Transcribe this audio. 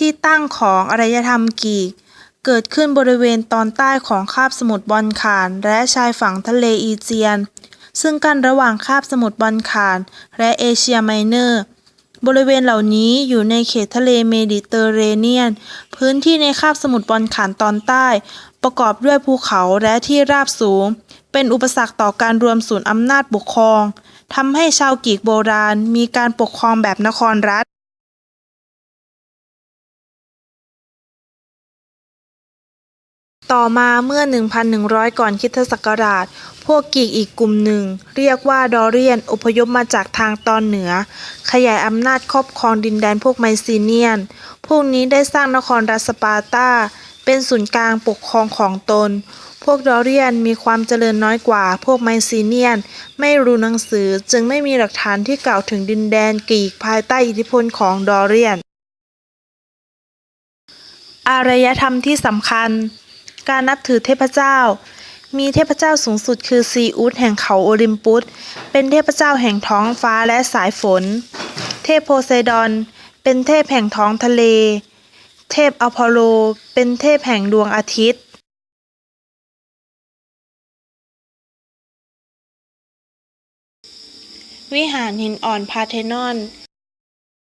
ที่ตั้งของอารยธรรมกีก เกิดขึ้นบริเวณตอนใต้ของคาบสมุทรบอลข่านและชายฝั่งทะเลอีเจียน ซึ่งกั้นระหว่างคาบสมุทรบอลข่านและเอเชียไมเนอร์ บริเวณเหล่านี้อยู่ในเขตทะเลเมดิเตอร์เรเนียน พื้นที่ในคาบสมุทรบอลข่านตอนใต้ ประกอบด้วยภูเขาและที่ราบสูง เป็นอุปสรรคต่อการรวมศูนย์อำนาจปกครองทำให้ชาวกรีกโบราณมีการปกครองแบบนครรัฐ ต่อมาเมื่อ 1,100 ก่อนคริสตศักราช พวกกีกอีกกลุ่มหนึ่ง เรียกว่าดอเรียนอพยพมาจากทางตอนเหนือ ขยายอำนาจครอบครองดินแดนพวกไมซีเนียน พวกนี้ได้สร้างนครรัสปาร์ตาเป็นศูนย์กลางปกครองของตน พวกดอเรียนมีความเจริญน้อยกว่า พวกไมซีเนียน ไม่รู้หนังสือจึงไม่มีหลักฐานที่กล่าวถึงดินแดนกีกภายใต้อิทธิพลของดอเรียน อารยธรรมที่สำคัญ การนับถือเทพเจ้า มีเทพเจ้าสูงสุดคือซีอุสแห่งเขาโอลิมปุส เป็นเทพเจ้าแห่งท้องฟ้าและสายฝน เทพโพไซดอน เป็นเทพแห่งท้องทะเล เทพอพอลโล เป็นเทพแห่งดวงอาทิตย์วิหารหินอ่อนพาเทนอน